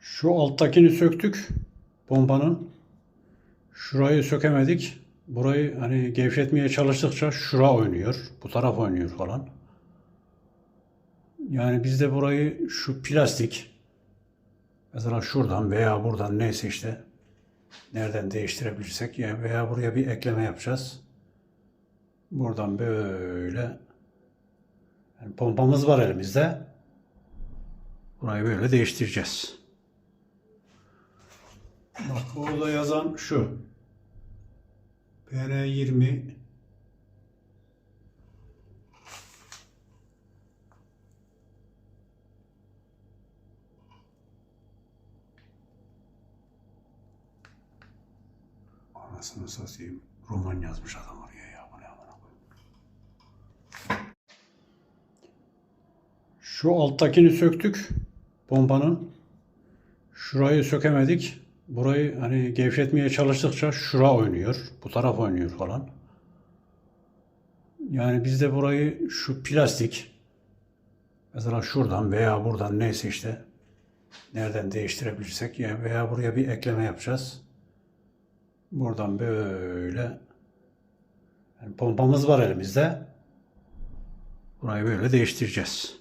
Şu alttakini söktük. Pompanın. Şurayı sökemedik. Burayı hani gevşetmeye çalıştıkça şura oynuyor. Bu taraf oynuyor falan. Yani biz de burayı şu plastik mesela şuradan veya buradan neyse işte nereden değiştirebilirsek ya veya buraya bir ekleme yapacağız. Buradan böyle yani pompamız var elimizde. Burayı böyle değiştireceğiz. Bak burada yazan şu. PR20 Anasını satayım. Roman yazmış adam oraya ya. Bu ne amına. Şu alttakini söktük. Pompanın. Şurayı sökemedik. Burayı hani gevşetmeye çalıştıkça şura oynuyor. Bu taraf oynuyor falan. Yani biz de burayı şu plastik mesela şuradan veya buradan neyse işte nereden değiştirebilirsek ya veya buraya bir ekleme yapacağız. Buradan böyle yani pompamız var elimizde. Burayı böyle değiştireceğiz.